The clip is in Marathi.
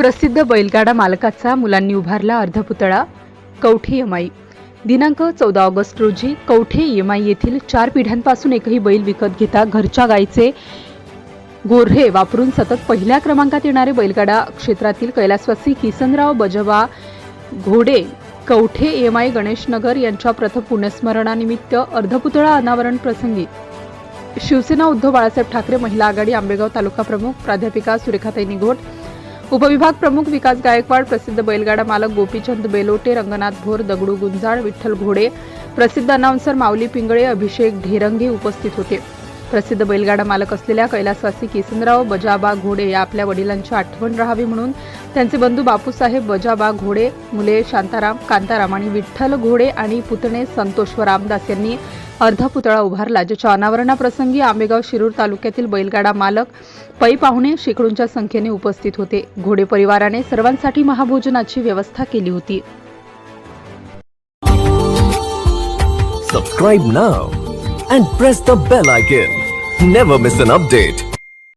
प्रसिद्ध बैलगाडा मालकाचा मुलांनी उभारला अर्धपुतळा कवठे यमाई. दिनांक चौदा ऑगस्ट रोजी कवठे यमाई येथील चार पिढ्यांपासून एकही बैल विकत घेता घरच्या गायीचे गोर्हे वापरून सतत पहिल्या क्रमांकात येणारे बैलगाडा क्षेत्रातील कैलासवासी किसनराव बजवा घोडे कवठे यमाई गणेशनगर यांच्या प्रथम पुण्यस्मरणानिमित्त अर्धपुतळा अनावरण प्रसंगी. शिवसेना उद्धव बाळासाहेब ठाकरे महिला आघाडी आंबेगाव तालुका प्रमुख प्राध्यापिका सुरेखाताई निघोट उपविभाग प्रमुख विकास गायकवाड प्रसिद्ध बैलगाडा मालक गोपीचंद बेलोटे रंगनाथ भोर दगडू गुंजाळ विठ्ठल घोडे प्रसिद्ध अनाउन्सर माऊली पिंगळे अभिषेक ढेरंगे उपस्थित होते. प्रसिद्ध बैलगाडा मालक असलेल्या कैलासवासी किसनराव बजाबा घोडे या आपल्या वडिलांची आठवण राहावी म्हणून त्यांचे बंधू बापूसाहेब बजाबा घोडे मुले शांताराम कांताराम आणि विठ्ठल घोडे आणि पुतणे संतोष रामदास यांनी अर्धा पुतळा उभारला ज्याच्या अनावरणाप्रसंगी आंबेगाव शिरूर तालुक्यातील बैलगाडा मालक पै पाहुणे शेकडोंच्या संख्येने उपस्थित होते घोडे परिवाराने सर्वांसाठी महाभोजनाची व्यवस्था केली होती Subscribe now and press the bell icon. Never miss an update.